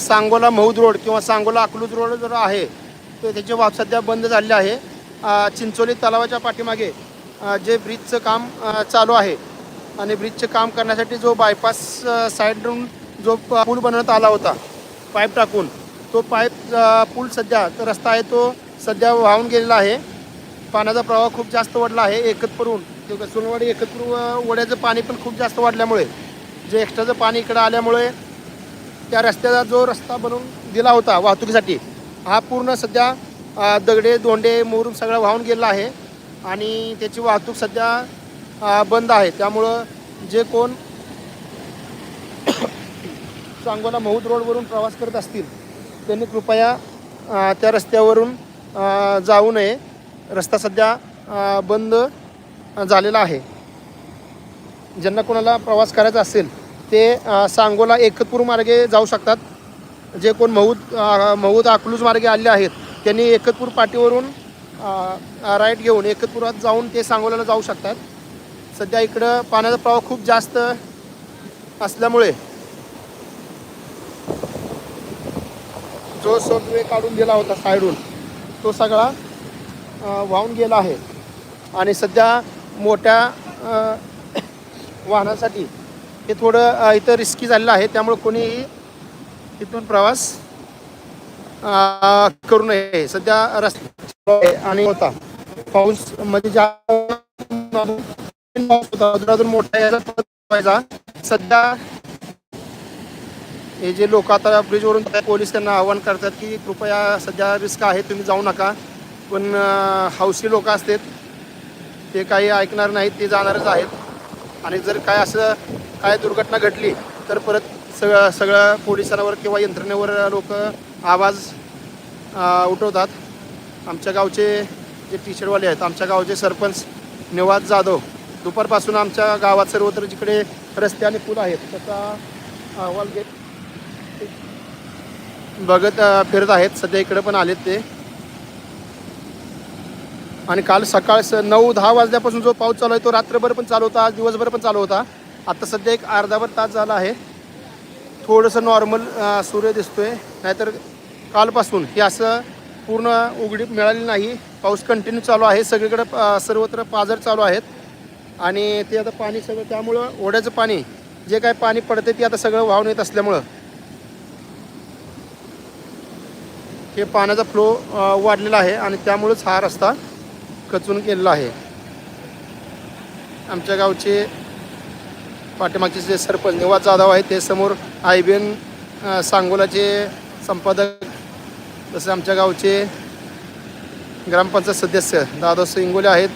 Sangola मौद road किंवा Sangola Akluj road जो आहे तर त्याची वाहतूक सध्या बंद झालेली आहे. चिंचोली तलावाच्या पाठीमागे जे ब्रिजचं काम चालू आहे. आणि ब्रिजचं काम करण्यासाठी जो बायपास साईडवरून जो पूल बनवण्यात आला होता पाईप टाकून तो पाईप पूल सध्या रस्ता आहे तो सध्या वाहून गेलेला आहे. पाण्याचा प्रवाह खूप जास्त वाढला आहे एकतपूरहून किंवा सोनवाडी एकतपूर वड्याचं ओढ्याचं पाणी पण खूप जास्त वाढल्यामुळे जे एक्स्ट्राचं पाणी इकडं आल्यामुळे त्या रस्त्याचा जो रस्ता बनवून दिला होता वाहतुकीसाठी हा पूर्ण सध्या दगडे दोंडे मोरून सगळं वाहून गेला आहे. आणि त्याची वाहतूक सध्या बंद आहे. त्यामुळं जे कोण सांगोला महूद रोडवरून प्रवास करत असतील त्यांनी कृपया त्या रस्त्यावरून जाऊ नये. रस्ता सध्या बंद झालेला आहे. ज्यांना कोणाला प्रवास करायचा असेल ते सांगोला एकतपूर मार्गे जाऊ शकतात. जे कोण महूद अ, महूद अकलूज मार्गे आले आहेत त्यांनी एकतपूर पाटीवरून राईट घेऊन एकतपुरात जाऊन ते सांगोल्याला जाऊ शकतात. सध्या इकडं पाण्याचा प्रवाह खूप जास्त असल्यामुळे जो सबवे काढून गेला होता साईडून तो सगळा वाहून गेला आहे. आणि सध्या मोठ्या वाहनासाठी हे थोडं इथं रिस्की झालेलं आहे. त्यामुळे कोणीही इथून प्रवास करू नये. सध्या रस्ते आणि होता. पाऊस म्हणजे ज्या अजून मोठा यायला सध्या हे जे लोक आता ब्रिजवरून पोलीस त्यांना आवाहन करतात की कृपया सध्या रिस्क आहे तुम्ही जाऊ नका. पण हौसी हौशी लोक असतात ते काही ऐकणार नाहीत ते जाणारच आहेत. आणि जर काय असं काय दुर्घटना घडली तर परत सगळं सगळ्या पोलिसांवर किंवा यंत्रणेवर लोक आवाज उठवतात. आमच्या गावचे जे टीचरवाले आहेत आमच्या गावचे सरपंच निवाज जाधव दुपारपासून आमच्या गावात सर्वत्र जिकडे रस्ते आणि पूल आहेत त्याचा अहवाल घेत बघत फिरत आहेत. सध्या इकडे पण आलेत ते. आणि काल सकाळ स नऊ दहा वाजल्यापासून जो पाऊस चालू आहे तो रात्रभर पण चालू होता आज दिवसभर पण चालू होता. आता सध्या एक अर्धाभर तास झाला आहे. थोडंसं नॉर्मल सूर्य दिसतोय. नाहीतर कालपासून हे असं पूर्ण उघडीप मिळाली नाही. पाऊस कंटिन्यू चालू आहे. सगळीकडे सर्वत्र पाझर चालू आहेत. आणि ते आता पाणी सगळं त्यामुळं ओढ्याचं पाणी जे काय पाणी पडते ते आता सगळं वाहून येत असल्यामुळं. हे पाण्याचा फ्लो वाढलेला आहे आणि त्यामुळेच हा रस्ता कचून गेलेला आहे. आमच्या गावचे पाठीमागचे जे सरपंच निवास जाधव आहेत ते समोर आय बी एन सांगोलाचे संपादक तसे आमच्या गावचे ग्रामपंचायत सदस्य दादा इंगोले आहेत.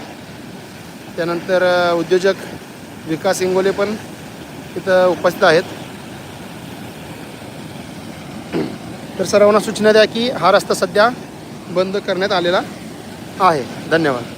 त्यानंतर उद्योजक विकास इंगोले पण इथं उपस्थित आहेत. तर सर्वांना सूचना द्या की हा रस्ता सध्या बंद करण्यात आलेला आहे. धन्यवाद.